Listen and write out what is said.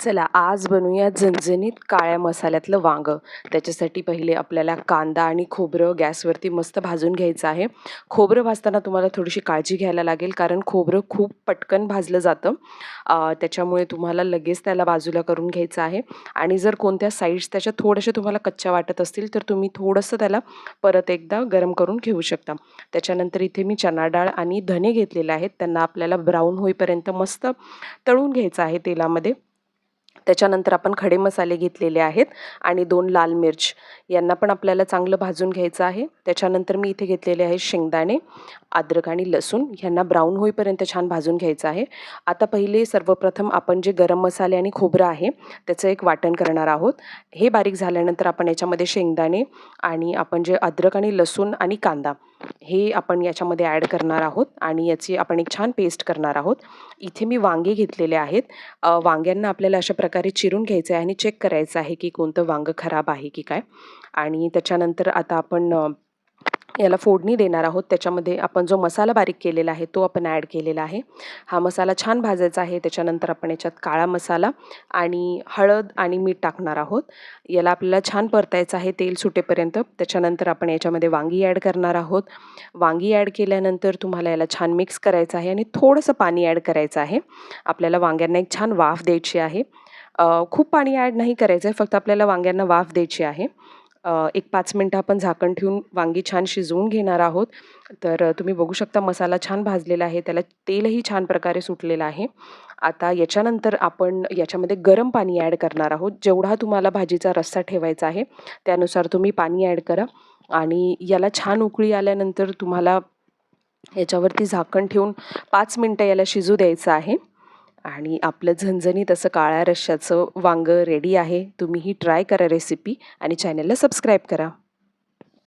चला आज बनवूया झणझणीत काळ्या मसाल्यातलं वांगं. त्याच्यासाठी पहिले आपल्याला कांदा आणि खोबरं गॅसवरती मस्त भाजून घ्यायचं आहे. खोबरं भाजताना तुम्हाला थोडीशी काळजी घ्यायला लागेल कारण खोबरं खूप पटकन भाजलं जातं. त्याच्यामुळे तुम्हाला लगेच त्याला बाजूला करून घ्यायचं आहे. आणि जर कोणत्या साईड्स त्याच्या थोड्याशा तुम्हाला कच्च्या वाटत असतील तर तुम्ही थोडंसं त्याला परत एकदा गरम करून घेऊ शकता. त्याच्यानंतर इथे मी चना डाळ आणि धने घेतलेले आहेत. त्यांना आपल्याला ब्राऊन होईपर्यंत मस्त तळून घ्यायचं आहे तेलामध्ये. त्याच्यानंतर आपण खडे मसाले घेतलेले आहेत आणि दोन लाल मिर्च. यांना पण आपल्याला चांगलं भाजून घ्यायचं आहे. त्याच्यानंतर मी इथे घेतलेले आहे शेंगदाणे अद्रक आणि लसूण. ह्यांना ब्राऊन होईपर्यंत छान भाजून घ्यायचं आहे. आता पहिले सर्वप्रथम आपण जे गरम मसाले आणि खोबरं आहे त्याचं एक वाटण करणार आहोत. हे बारीक झाल्यानंतर आपण याच्यामध्ये शेंगदाणे आणि आपण जे अद्रक आणि लसूण आणि कांदा हे आपण याच्यामध्ये ॲड करणार आहोत आणि याची आपण एक छान पेस्ट करणार आहोत. इथे मी वांगे घेतलेले आहेत. वांग्यांना आपल्याला अशा प्रकारे चिरून घ्यायचं आहे आणि चेक करायचं आहे की कोणतं वांगं खराब आहे की काय. आणि त्याच्यानंतर आता आपण याला फोडणी देणार आहोत. त्याच्यामध्ये आपण जो मसाला बारीक केलेला आहे तो आपण ॲड केलेला आहे. हा मसाला छान भाजायचा आहे. त्याच्यानंतर आपण याच्यात काळा मसाला आणि हळद आणि मीठ टाकणार आहोत. याला आपल्याला छान परतायचं आहे. तेल सुटेपर्यंत. त्याच्यानंतर आपण याच्यामध्ये वांगी ॲड करणार आहोत. वांगी ॲड केल्यानंतर तुम्हाला याला छान मिक्स करायचं आहे आणि थोडंसं पाणी ॲड करायचं आहे. आपल्याला वांग्यांना एक छान वाफ द्यायची आहे. खूप पाणी ॲड नाही करायचं आहे फक्त आपल्याला वांग्यांना वाफ द्यायची आहे. एक पाच मिनटं आपण झाकण ठेवून वांगी छान शिजवून घेणार आहोत. तर तुम्ही बघू शकता मसाला छान भाजलेला आहे. त्याला तेलही छान प्रकारे सुटलेलं आहे. आता याच्यानंतर आपण याच्यामध्ये गरम पाणी ॲड करणार आहोत. जेवढा तुम्हाला भाजीचा रस्सा ठेवायचा आहे त्यानुसार तुम्ही पाणी ॲड करा. आणि याला छान उकळी आल्यानंतर तुम्हाला याच्यावरती झाकण ठेवून पाच मिनटं याला शिजू द्यायचं आहे. आणि आपलं झणझणीत असं काळ्या रश्श्याचं वांगं रेडी आहे. तुम्हीही ट्राय करा रेसिपी आणि चॅनलला सबस्क्राईब करा.